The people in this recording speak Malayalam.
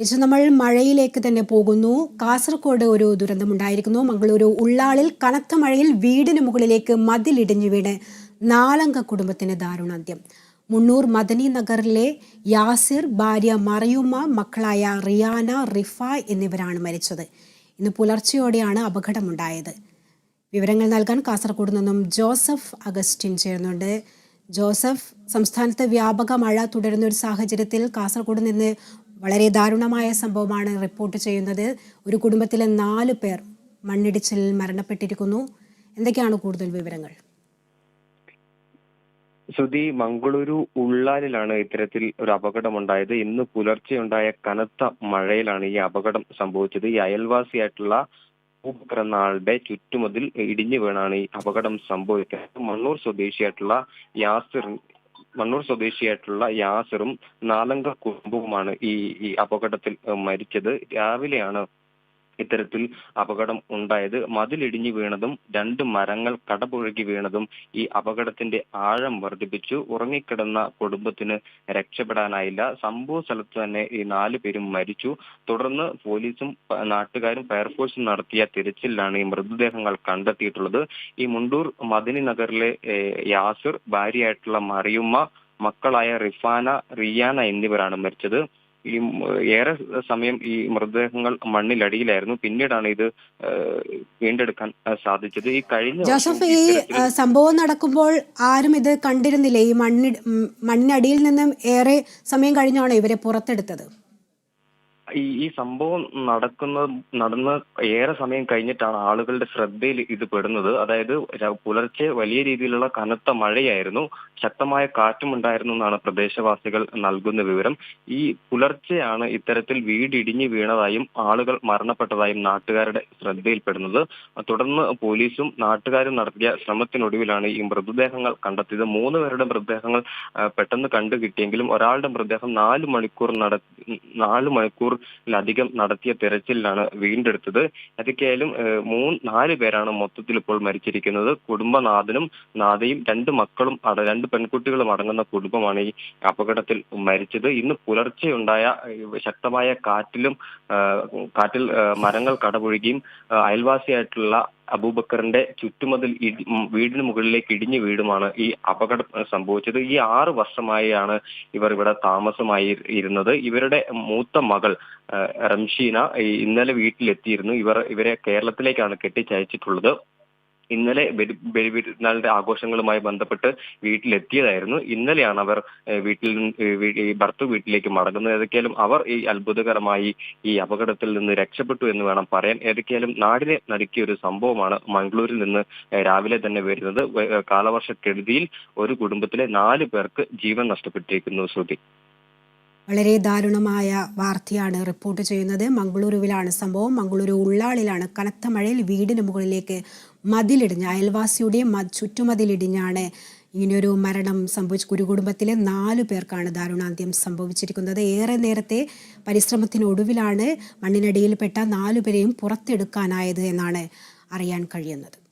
തിരിച്ചു നമ്മൾ മഴയിലേക്ക് തന്നെ പോകുന്നു. കാസർഗോഡ് ഒരു ദുരന്തമുണ്ടായിരിക്കുന്നു മംഗളൂരു ഉള്ളാളിൽ കനത്ത മഴയിൽ വീടിന് മുകളിലേക്ക് മതിലിടിഞ്ഞു വീണ് നാലംഗ കുടുംബത്തിന് ദാരുണാന്ത്യം. മുന്നൂർ മദനി നഗറിലെ യാസിർ ഭാര്യ മറയുമ്മ മക്കളായ റിയാന റിഫ എന്നിവരാണ് മരിച്ചത്. ഇന്ന് പുലർച്ചെയോടെയാണ് അപകടമുണ്ടായത്. വിവരങ്ങൾ നൽകാൻ കാസർഗോഡ് നിന്നും ജോസഫ് അഗസ്റ്റിൻ ചേരുന്നുണ്ട്. ജോസഫ് സംസ്ഥാനത്ത് വ്യാപക മഴ തുടരുന്ന ഒരു സാഹചര്യത്തിൽ കാസർഗോഡ് നിന്ന് വളരെ ദാരുണമായ സംഭവമാണ് റിപ്പോർട്ട് ചെയ്യുന്നത്. ഒരു കുടുംബത്തിലെ നാല് പേർ മണ്ണിടിച്ചിൽ മരണപ്പെട്ടിരിക്കുന്നു. എന്തൊക്കെയാണ് കൂടുതൽ വിവരങ്ങൾ? ശ്രുതി മംഗളൂരു ഉള്ളാലിലാണ് ഇത്തരത്തിൽ ഒരു അപകടമുണ്ടായത്. ഇന്ന് പുലർച്ചെ ഉണ്ടായ കനത്ത മഴയിലാണ് ഈ അപകടം സംഭവിച്ചത്. ഈ അയൽവാസിയായിട്ടുള്ള ആളുടെ ചുറ്റുമതിൽ ഇടിഞ്ഞു വീണാണ് ഈ അപകടം സംഭവിക്കുന്നത്. മണ്ണൂർ സ്വദേശിയായിട്ടുള്ള യാസിർ മണ്ണൂർ സ്വദേശിയായിട്ടുള്ള യാസറും നാലംഗ കുടുംബവുമാണ് ഈ ഈ അപകടത്തിൽ മരിച്ചത്. രാവിലെയാണ് ഇത്തരത്തിൽ അപകടം ഉണ്ടായത് മതിലിടിഞ്ഞു വീണതും രണ്ട് മരങ്ങൾ കടപുഴകി വീണതും ഈ അപകടത്തിന്റെ ആഴം വർദ്ധിപ്പിച്ചു. ഉറങ്ങിക്കിടന്ന കുടുംബത്തിന് രക്ഷപ്പെടാനായില്ല. സംഭവ സ്ഥലത്ത് തന്നെ ഈ നാല് പേരും മരിച്ചു. തുടർന്ന് പോലീസും നാട്ടുകാരും ഫയർഫോഴ്സും നടത്തിയ തിരച്ചിലാണ് ഈ മൃതദേഹങ്ങൾ കണ്ടെത്തിയിട്ടുള്ളത്. ഈ മുണ്ടൂർ മദിനി നഗറിലെ യാസിർ ഭാര്യയായിട്ടുള്ള മറിയുമ്മ മക്കളായ റിഫാന റിയാന എന്നിവരാണ് മരിച്ചത്. ഈ ഏറെ സമയം ഈ മൃതദേഹങ്ങൾ മണ്ണിലടിയിലായിരുന്നു. പിന്നീടാണ് ഇത് വീണ്ടെടുക്കാൻ സാധിച്ചത്. ഈ കഴിഞ്ഞ ജോസഫ് ഈ സംഭവം നടക്കുമ്പോൾ ആരും ഇത് കണ്ടിരുന്നില്ലേ. ഈ മണ്ണി മണ്ണിനടിയിൽ നിന്നും ഏറെ സമയം കഴിഞ്ഞാണോ ഇവരെ പുറത്തെടുത്തത്. ഈ ഈ സംഭവം നടക്കുന്ന നടന്ന് ഏറെ സമയം കഴിഞ്ഞിട്ടാണ് ആളുകളുടെ ശ്രദ്ധയിൽ ഇത് പെടുന്നത്. അതായത് പുലർച്ചെ വലിയ രീതിയിലുള്ള കനത്ത മഴയായിരുന്നു. ശക്തമായ കാറ്റും ഉണ്ടായിരുന്നു എന്നാണ് പ്രദേശവാസികൾ നൽകുന്ന വിവരം. ഈ പുലർച്ചെയാണ് ഇത്തരത്തിൽ വീടിടിഞ്ഞു വീണതായും ആളുകൾ മരണപ്പെട്ടതായും നാട്ടുകാരുടെ ശ്രദ്ധയിൽപ്പെടുന്നത് തുടർന്ന് പോലീസും നാട്ടുകാരും നടത്തിയ ശ്രമത്തിനൊടുവിലാണ് ഈ മൃതദേഹങ്ങൾ കണ്ടെത്തിയത്. മൂന്ന് പേരുടെ മൃതദേഹങ്ങൾ പെട്ടെന്ന് കണ്ടുകിട്ടിയെങ്കിലും ഒരാളുടെ മൃതദേഹം നാല് മണിക്കൂർ നട നാല് മണിക്കൂറിലധികം നടത്തിയ തെരച്ചിലിലാണ് വീണ്ടെടുത്തത്. അതൊക്കെയായാലും മൂന്ന് നാല് പേരാണ് മൊത്തത്തിൽ ഇപ്പോൾ മരിച്ചിരിക്കുന്നത്. കുടുംബനാഥനും നാഥയും രണ്ട് മക്കളും രണ്ട് പെൺകുട്ടികളും അടങ്ങുന്ന കുടുംബമാണ് ഈ അപകടത്തിൽ മരിച്ചത്. ഇന്ന് പുലർച്ചെ ഉണ്ടായ ശക്തമായ കാറ്റിലും കാറ്റിൽ മരങ്ങൾ കടപുഴകിയും അയൽവാസിയായിട്ടുള്ള അബൂബക്കറിന്റെ ചുറ്റുമതിൽ വീടിന് മുകളിലേക്ക് ഇടിഞ്ഞു വീടുമാണ് ഈ അപകടം സംഭവിച്ചത്. ഈ ആറ് വർഷമായാണ് ഇവർ ഇവിടെ താമസമായി ഇരുന്നത്. ഇവരുടെ മൂത്ത മകൾ റംഷീന ഇന്നലെ വീട്ടിലെത്തിയിരുന്നു. ഇവർ ഇവരെ കേരളത്തിലേക്കാണ് കെട്ടിച്ചയച്ചിട്ടുള്ളത്. ഇന്നലെ ബലി- ബലിപെരുന്നാളിന്റെ ആഘോഷങ്ങളുമായി ബന്ധപ്പെട്ട് വീട്ടിലെത്തിയതായിരുന്നു. ഇന്നലെയാണ് അവർ വീട്ടിൽ ഈ ഭർത്തു വീട്ടിലേക്ക് മടങ്ങുന്നത്. ഏതൊക്കെയാലും അവർ ഈ അത്ഭുതകരമായി ഈ അപകടത്തിൽ നിന്ന് രക്ഷപ്പെട്ടു എന്ന് വേണം പറയാൻ. ഏതൊക്കെയാലും നാടിനെ നടുക്കിയ ഒരു സംഭവമാണ് മംഗളൂരിൽ നിന്ന് രാവിലെ തന്നെ വരുന്നത്. കാലവർഷക്കെടുതിയിൽ ഒരു കുടുംബത്തിലെ നാല് പേർക്ക് ജീവൻ നഷ്ടപ്പെട്ടിരിക്കുന്നു ശ്രുതി. വളരെ ദാരുണമായ വാർത്തയാണ് റിപ്പോർട്ട് ചെയ്യുന്നത്. മംഗളൂരുവിലാണ് സംഭവം. മംഗളൂരു ഉള്ളാളിലാണ് കനത്ത മഴയിൽ വീടിന് മുകളിലേക്ക് മതിലിടിഞ്ഞ് അയൽവാസിയുടെ മ ചുറ്റുമതിലിടിഞ്ഞാണ് ഇങ്ങനെയൊരു മരണം സംഭവിച്ച ഒരു കുടുംബത്തിലെ നാലു പേർക്കാണ് ദാരുണാന്ത്യം സംഭവിച്ചിരിക്കുന്നത്. ഏറെ നേരത്തെ പരിശ്രമത്തിനൊടുവിലാണ് മണ്ണിനടിയിൽപ്പെട്ട നാലുപേരെയും പുറത്തെടുക്കാനായത് എന്നാണ് അറിയാൻ കഴിയുന്നത്.